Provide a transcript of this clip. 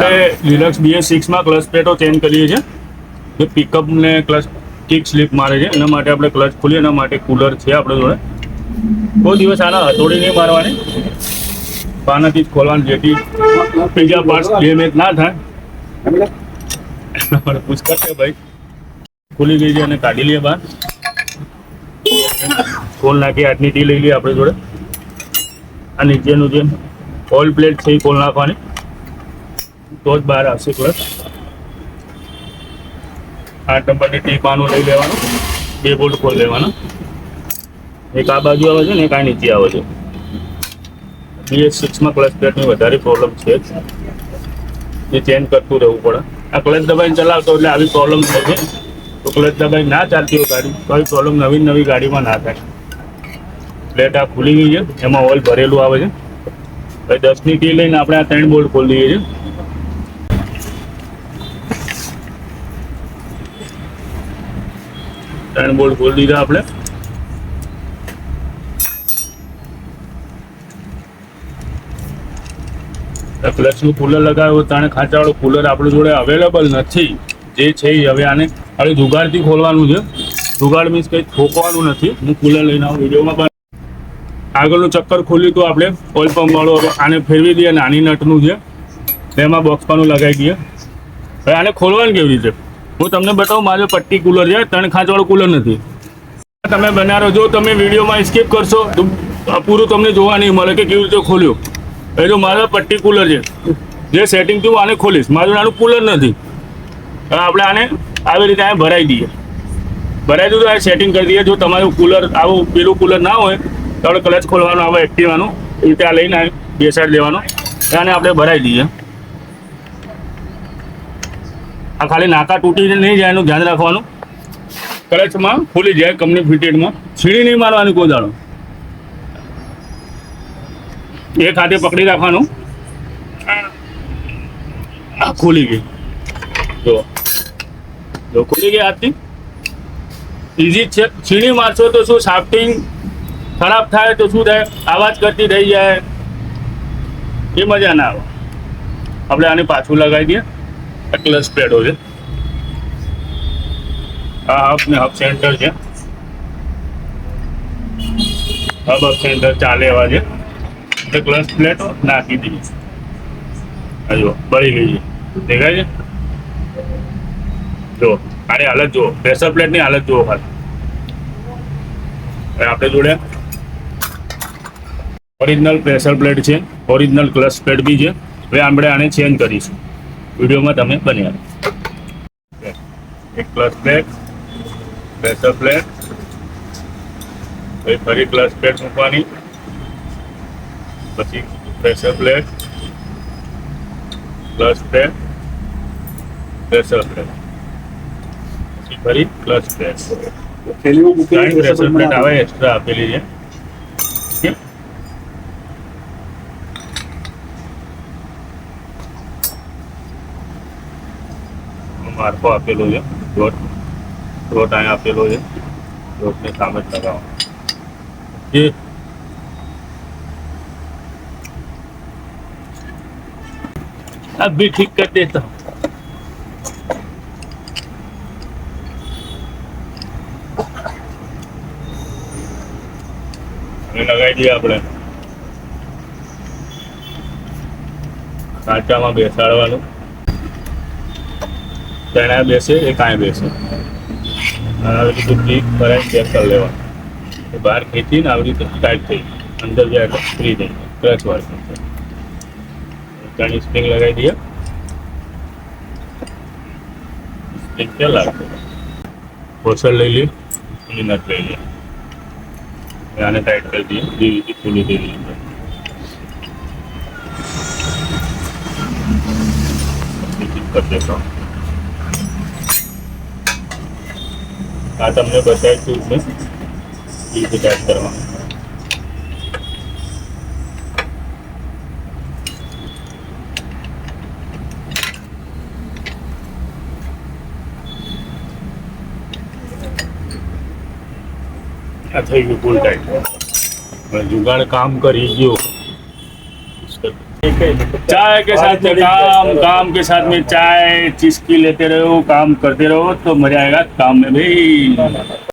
આપણે Linux BS સિક્સમાં clutch પ્લેટો ચેન્જ કરીએ છીએ. જે પિકઅપ ને ક્લચ કિક સ્લીપ મારે છે. એના માટે આપણે ક્લચ ખોલીએ એના માટે કુલર છે આપણે જોડે. કોઈ દિવસ આના હથોડી નહીં મારવાની. પાનાથી જ ખોલવાની જેથી બીજા પાર્ટ્સ ડેમેજ ના થાય. આપણે પૂછ કરશે ભાઈ. ખુલી ગઈ છે અને કાઢી લઈએ બહાર. ખોલ નાખી આટની ટી લઈ લઈએ આપણે જોડે. આ નીચેનું જે ઓઇલ પ્લેટ છે એ ખોલ નાખવાની. તો જ બહાર આવશે પ્લસ આઠ નંબરની ટીપાનું લઈ લેવાનું. બે બોલ્ટ ખોલ લેવાના. એક આ બાજુ આવે છે ને એક આ નીચે આવે છે. બીએસ સિક્સમાં ક્લચ પ્લેટની વધારે પ્રોબ્લેમ છે. એ ચેન્જ કરતું રહેવું પડે. આ ક્લચ દબાઈને ચલાવતો એટલે આવી પ્રોબ્લેમ થાય છે. તો ક્લચ દબાઈ ના ચાલતી હોય ગાડી, તો આવી પ્રોબ્લેમ નવી નવી ગાડીમાં ના થાય. પ્લેટ આ ખુલી ગઈ છે. એમાં ઓઇલ ભરેલું આવે છે. દસની ટી લઈને આપણે આ ત્રણ બોલ્ટ ખોલી દઈએ છીએ. ત્રણ બોલ્ટ ખોલી દીધા આપણે. ક્લચનું કુલર લગાવ્યો ત્રણ ખાંચાવાળું કુલર આપણી જોડે અવેલેબલ નથી. જે છે એ હવે આને હવે જુગાડથી ખોલવાનું છે. જુગાડ મીન્સ કંઈ ઠોકવાનું નથી. હું કુલર લઈને આવું, વિડીયોમાં આગળનું ચક્કર ખોલ્યું તો આપણે ઓઇલ પંપવાળું આને ફેરવી દઈએ, નાની નટનું છે. તેમાં બોક્સ પાનું લગાવી દઈએ. હવે આને ખોલવાનું કેવી રીતે? હું તમને બતાવું, મારે પટ્ટી કુલર છે, ત્રણ ખાંચવાળું કુલર નથી. તમે બનારો, જો તમે વિડીયોમાં સ્કીપ કરશો, તો પૂરું તમને જોવા નહીં મળે કે કેવી રીતે ખોલ્યું. એ જો મારો પટ્ટી કુલર છે. જે સેટિંગ થયું આને ખોલીશ. મારું નાનું કુલર નથી. આપણે આને આવી રીતે આ ભરાઈ દઈએ. ભરાઈ દીધું આ સેટિંગ કરી દઈએ. જો તમારું કુલર આવું પેલું કુલર ના હોય, તો આપણે ક્લચ ખોલવાનું, આવે એક્ટિવાનું એ રીતે આ લઈને બેસાડી દેવાનું. આને આપણે ભરાઈ દઈએ. આ ખાલી નાકા તૂટીને નહીં જાય એનું ધ્યાન રાખવાનું. ક્લચમાં ખુલી જાય કંપની ફિટેડમાં છીણી નહીં મારવાની કોઈ એક હાથે પકડી રાખવાનું. આ ખુલી ગઈ. જો. જો ખુલી ગઈ હાથથી ઇઝી છે. છીણી મારશો તો શું? સાફ્ટિંગ ખરાબ થાય તો શું થાય? આવાજ કરતી થઈ જાય. એ મજા ના આવે. આપણે આને પાછું લગાવી દઈએ. ક્લચ પેડો છે. આ હાફ ને હબ સેન્ટર છે. હબ હબ સેન્ટર ચાલે એવા છે. એટલે ક્લચ પ્લેટો નાખી દઈએ જો બળી ગઈ છે. દેખાય છે? જો આની હાલત જુઓ. પ્રેશર પ્લેટની હાલત જુઓ ખાલી. આપણે જોડે ઓરિજિનલ પ્રેશર પ્લેટ છે. ઓરિજિનલ ક્લચ પ્લેટ બી છે. હવે આપણે આને ચેન્જ કરીશું. વિડીયોમાં તમે બન્યા. એક ક્લચ પ્લેટ પ્રેશર પ્લેટ. પછી ફરી ક્લચ પ્લેટ મૂકવાની. પછી pressure plate clutch plate pressure plate. પછી ફરી ક્લચ પ્લેટ. પ્રેશર પ્લેટ આવે. એક્સ્ટ્રા આપેલી છે. માર્કો આપેલો છે ડોટ ડોટ અહીંયા આપેલો છે ડોટને સામે જ લગાવો એ अब भी ठीक कर देता हूँ હવે લગાવી દઈએ આપણે કાંટામાં બેસાડવાનું ચણા બેસે એ કાંઈ બેસે. આવી રીતે ક્લિક ભરાય ચેક કરી લેવા. એ બહાર ખેંચીને આવી રીતે ટાઈટ થઈ અંદર જાય એટલે ફ્રી થઈ ક્રચ વાર ત્રણ સ્પ્રિંગ લગાવી દઈએ સ્પ્રિંગ ક્યાં લાગશે? હોસર લઈ લઈએ અને નટ લઈ લઈએ આને ટાઈટ કરી દઈએ. જેવી રીતે ખુલી દેવી કરી દેતો આ તમને છે એ રીતે ટાઈટ કરવાનું આ થઈ ગયું ફૂલ ટાઈટ જુગાડ કામ કરી ગયો. चाय के साथ में काम काम के साथ में चाय चिस्की लेते रहो काम करते रहो तो मजा आएगा काम में भाई